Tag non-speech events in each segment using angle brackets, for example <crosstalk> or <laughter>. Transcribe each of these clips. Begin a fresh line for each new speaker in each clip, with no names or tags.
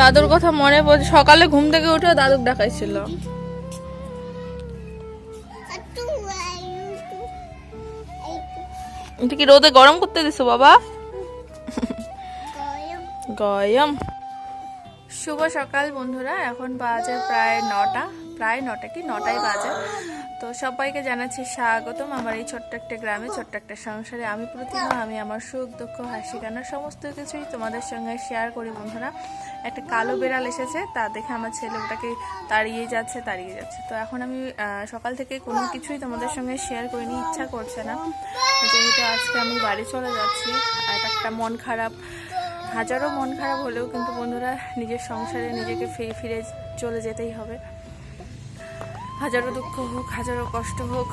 দাদুর কথা মনে পড়ছে সকালে ঘুম থেকে উঠে দাদুর ডাকাইছিল কি রোদে গরম করতে দিছো বাবা? গয়ম। শুভ সকাল বন্ধুরা, এখন বাজে প্রায় নটা। প্রায় নটা কি? নটাই বাজে। তো সবাইকে জানাচ্ছি স্বাগতম আমার এই ছোট্ট একটা গ্রামে, ছোট্ট একটা সংসারে। আমি প্রতিমা, আমি আমার সুখ, দুঃখ, হাসি, কান্না, সমস্ত কিছুই তোমাদের সঙ্গে শেয়ার করি বন্ধুরা। একটা কালো বেড়াল এসেছে, তা দেখে আমার ছেলে ওটাকে তাড়িয়ে যাচ্ছে তাড়িয়ে যাচ্ছে। তো এখন আমি সকাল থেকে কোনো কিছুই তোমাদের সঙ্গে শেয়ার করিনি, ইচ্ছা করছে না। যেহেতু আজকে আমি বাড়ি চলে যাচ্ছি, আর একটা মন খারাপ, হাজারো মন খারাপ হলেও কিন্তু বন্ধুরা নিজের সংসারে নিজেকে ফিরে ফিরে চলে যেতেই হবে। হাজারো দুঃখ হোক, হাজারো কষ্ট হোক,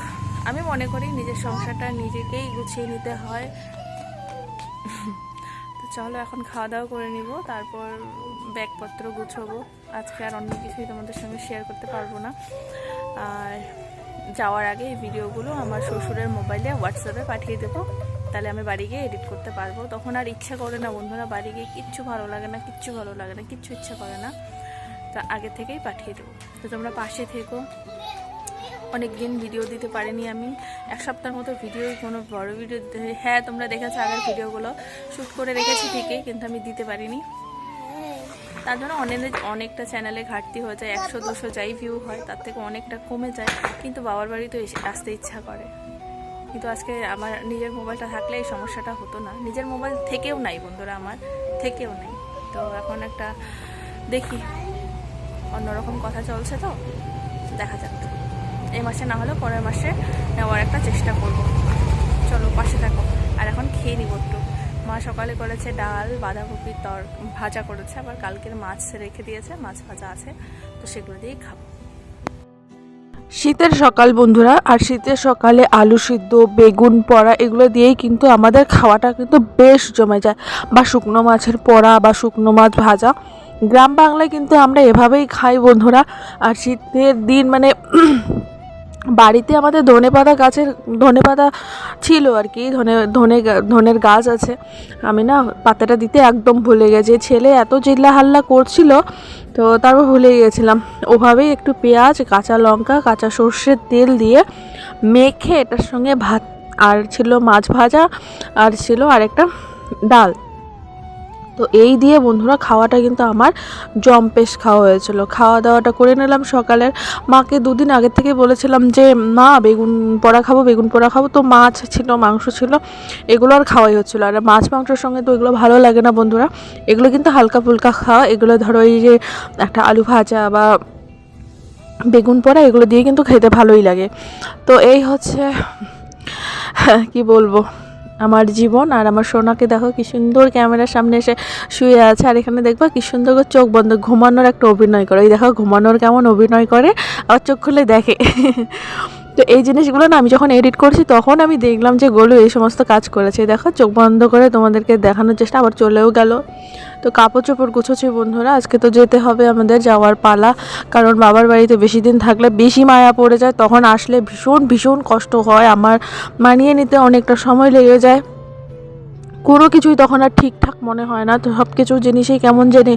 আমি মনে করি নিজের সংসারটা নিজেকেই গুছিয়ে নিতে হয়। তো চলো এখন খাওয়া দাওয়া করে নিব, তারপর ব্যাগপত্র গুছাবো। আজকে আর অন্য কিছুই তোমাদের সঙ্গে শেয়ার করতে পারব না। আর যাওয়ার আগে এই ভিডিওগুলো আমার শ্বশুরের মোবাইলে হোয়াটসঅ্যাপে পাঠিয়ে দেবো। তাহলে আমি বাড়ি গিয়ে এডিট করতে পারব। তখন আর ইচ্ছা করে না বন্ধুরা, বাড়ি গিয়ে কিচ্ছু ভালো লাগে না, কিচ্ছু ভালো লাগে না, কিচ্ছু ইচ্ছা করে না। তা আগে থেকেই পাঠিয়ে দেবো। তো তোমরা পাশে থেকো। অনেক দিন ভিডিও দিতে পারিনি আমি। এক সপ্তাহের মতো ভিডিও কোনো বড় ভিডিও হ্যাঁ তোমরা দেখেছ আগের ভিডিওগুলো শ্যুট করে রেখেছি ঠিকই কিন্তু আমি দিতে পারিনি। তার জন্য অনেক অনেকটা চ্যানেলে ঘাটতি হয়ে যায়। একশো, দুশো যাই ভিউ হয়, তার থেকে অনেকটা কমে যায়। কিন্তু বাবার বাড়ি তো এসে- আসতে ইচ্ছা করে। কিন্তু আজকে আমার নিজের মোবাইলটা থাকলে এই সমস্যাটা হতো না। নিজের মোবাইল থেকেও নাই বন্ধুরা আমার। থেকেও নেই। তো এখন একটা দেখি। অন্যরকম কথা চলছে তো, দেখা যাক। এই মাসে না হলেও পরের মাসে নেওয়ার একটা চেষ্টা করব। চলো, পাশে থাকো। আর এখন খেয়ে নিব একটু। মা সকালে করেছে ডাল, বাঁধাকপির তর, ভাজা করেছে, আবার কালকের মাছ রেখে দিয়েছে, মাছ ভাজা আছে, তো সেগুলো দিয়েই খাব।
শীতের সকাল বন্ধুরা, আর শীতের সকালে আলু সিদ্ধ, বেগুন পোড়া, এগুলো দিয়েই কিন্তু আমাদের খাওয়াটা কিন্তু বেশ জমে যায়। বা শুকনো মাছের পোড়া, বা শুকনো মাছ ভাজা। গ্রাম বাংলায় কিন্তু আমরা এভাবেই খাই বন্ধুরা। আর শীতের দিন মানে <clears throat> বাড়িতে আমাদের ধনে পাতা গাছের, ধনে পাতা ছিল আর কি, ধনে ধনে ধনের গাছ আছে। আমি না পাতাটা দিতে একদম ভুলে গেছি। ছেলে এত চিল্লা হাল্লা করছিল, তো তারপর ভুলে গিয়েছিলাম ওভাবেই একটু পেঁয়াজ, কাঁচা লঙ্কা, কাঁচা সর্ষের তেল দিয়ে মেখে এটার সঙ্গে ভাত, আর ছিল মাছ ভাজা, আর ছিল আরেকটা ডাল। তো এই দিয়ে বন্ধুরা খাওয়াটা কিন্তু আমার জম্পেশ খাওয়া হয়েছিল। খাওয়া দাওয়াটা করে নিলাম সকালের। মাকে দুদিন আগে থেকে বলেছিলাম যে, মা, বেগুন পোড়া খাব, বেগুন পোড়া খাব। তো মাছ ছিল, মাংস ছিল, এগুলো আর খাওয়াই হচ্ছিল। আর মাছ, মাংসের সঙ্গে তো এগুলো ভালো লাগে না বন্ধুরা। এগুলো কিন্তু হালকা ফুলকা খাওয়া। এগুলো ধরো এই যে একটা আলু ভাজা বা বেগুন পোড়া, এগুলো দিয়ে কিন্তু খেতে ভালোই লাগে। তো এই হচ্ছে, কি বলব? আমার জীবন আর আমার সোনাকে দেখো কি সুন্দর ক্যামেরার সামনে এসে শুয়ে আছে। আর এখানে দেখবা কি সুন্দর করে চোখ বন্ধ, ঘুমানোর একটা অভিনয় করে। ওই দেখো, ঘুমানোর কেমন অভিনয় করে, আর চোখ খুলে দেখে। তো এই জিনিসগুলো না আমি যখন এডিট করছি, তখন আমি দেখলাম যে গোলু এই সমস্ত কাজ করেছে। দেখো, চোখ বন্ধ করে তোমাদেরকে দেখানোর চেষ্টা, আবার চলেও গেল। তো কাপড় চোপড় গুছোছি বন্ধুরা, আজকে তো যেতে হবে আমাদের যাওয়ার পালা, কারণ বাবার বাড়িতে বেশি দিন থাকলে বেশি মায়া পড়ে যায়, তখন আসলে ভীষণ ভীষণ কষ্ট হয়। আমার মানিয়ে নিতে অনেকটা সময় লেগে যায়। কোনো কিছুই তখন আর ঠিকঠাক মনে হয় না। তো সব কিছু জিনিসই কেমন জানি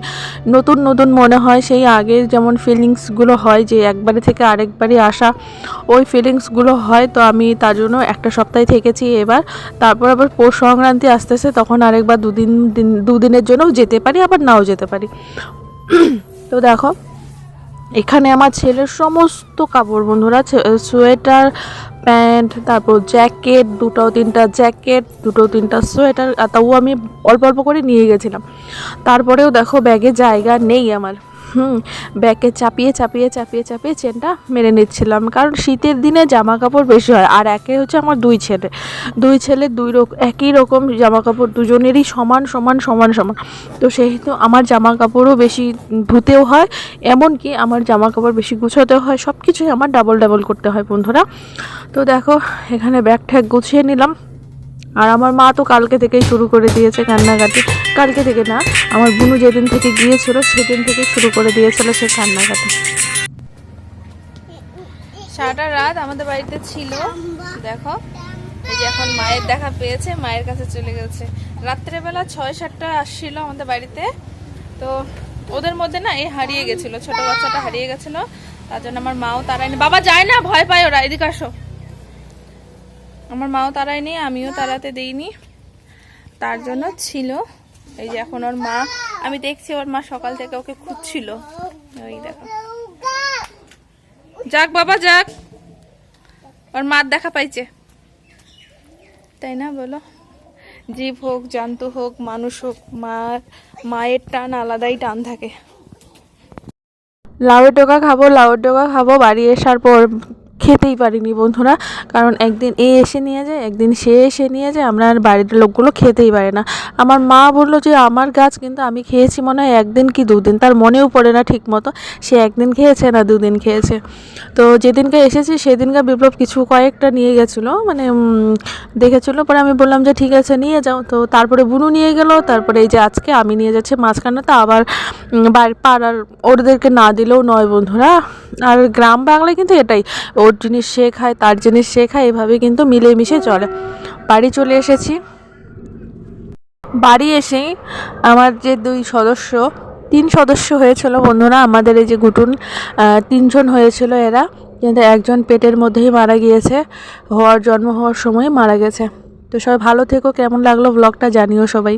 নতুন নতুন মনে হয়। সেই আগের যেমন ফিলিংসগুলো হয় যে একবারে থেকে আরেকবারই আসা, ওই ফিলিংসগুলো হয়। তো আমি তার জন্য একটা সপ্তাহে থেকেছি এবার। তারপর আবার পৌষ সংক্রান্তি আসতে আসতে তখন আরেকবার দুদিন, দিন, দুদিনের জন্যও যেতে পারি, আবার নাও যেতে পারি। তো দেখো, এখানে আমার ছেলের সমস্ত কাপড় বন্ধুরা সোয়েটার প্যান্ট, তারপর জ্যাকেট, দুটো তিনটা জ্যাকেট, দুটো তিনটা সোয়েটার তাও আমি অল্প অল্প করে নিয়ে গেছিলাম। তারপরেও দেখো ব্যাগে জায়গা নেই আমার। হুম, ব্যাগে চাপিয়ে চাপিয়ে চাপিয়ে চাপিয়ে চেনটা মেরে নিচ্ছিলাম, কারণ শীতের দিনে জামা কাপড় বেশি হয়, আর একে হচ্ছে আমার দুই ছেলে। দুই ছেলে, দুই রকম একই রকম জামা কাপড় দুজনেরই সমান সমান সমান সমান। তো সেহেতু আমার জামা কাপড়ও বেশি ধুতেও হয়, এমনকি আমার জামা কাপড় বেশি গুছাতেও হয় সব কিছুই আমার ডাবল ডাবল করতে হয় বন্ধুরা। তো দেখো, এখানে ব্যাগ ঠ্যাগ গুছিয়ে নিলাম। আর আমার মা তো কালকে থেকেই শুরু করে দিয়েছে কান্নাকাটি। কালকে থেকে না, আমার বুনু যেদিন থেকে গিয়েছিল, সেদিন থেকে শুরু করে দিয়েছিল সে কান্নাকাটি।
সারাটা রাত আমাদের বাড়িতে ছিল। দেখো, এই যে এখন মায়ের দেখা পেয়েছে, মায়ের কাছে চলে গেছে। রাত্রেবেলা ছয় সাতটা আসছিল আমাদের বাড়িতে। তো ওদের মধ্যে না এই হারিয়ে গেছিল, ছোট বাচ্চাটা হারিয়ে গেছিল। তার জন্য আমার মাও তারায়নি বাবা যায় না, ভয় পায় ওরা, এদিকে আসো। আমার মাও তারায়নি আমিও তাড়াতে দিইনি। তার জন্য ছিল। এই যে এখন ওর মা, আমি দেখছি ওর মা সকাল থেকে ওকে খুঁজছিল। ওই দেখো। যাক বাবা, যাক। ওর মার দেখা পাইছে। তাই না বলো? জীব হোক, জন্তু হোক, মানুষ হোক, মার, মায়ের টান আলাদাই টান থাকে।
লাউয়ের ডোকা খাব, লাউয়ের ডোকা খাব, বাড়ি আসার পর খেতেই পারিনি বন্ধুরা। কারণ একদিন এ এসে নিয়ে যায়, একদিন সে এসে নিয়ে যায়, আমরা আর বাড়ির লোকগুলো খেতেই পারে না। আমার মা বলল যে, আমার গাছ কিন্তু আমি খেয়েছি মনে হয় একদিন কি দুদিন। তার মনেও পড়ে না ঠিক মতো সে একদিন খেয়েছে না দুদিন খেয়েছে। তো যেদিনকে এসেছি, সেদিনকে বিপ্লব কিছু কয়েকটা নিয়ে গেছিল মানে দেখেছিলো। পরে আমি বললাম যে, ঠিক আছে, নিয়ে যাও। তো তারপরে বুনু নিয়ে গেল, তারপরে এই যে আজকে আমি নিয়ে যাচ্ছি মাঝখানে। তো আবার বাড়ি পাড়ার ওদেরকে না দিলেও নয় বন্ধুরা। আর গ্রাম বাংলায় কিন্তু এটাই ওর জিনিস সে খায় তার জিনিস সে খায় এভাবে কিন্তু মিলেমিশে চলে। বাড়ি চলে এসেছি। বাড়ি এসেই আমার যে দুই সদস্য, তিন সদস্য হয়েছিল বন্ধুরা, আমাদের এই যে গুটুন তিনজন হয়েছিল এরা, কিন্তু একজন পেটের মধ্যেই মারা গিয়েছে, হওয়ার জন্ম হওয়ার সময় মারা গেছে। তো সবাই ভালো থেকো, কেমন লাগল ব্লগটা জানিও সবাই।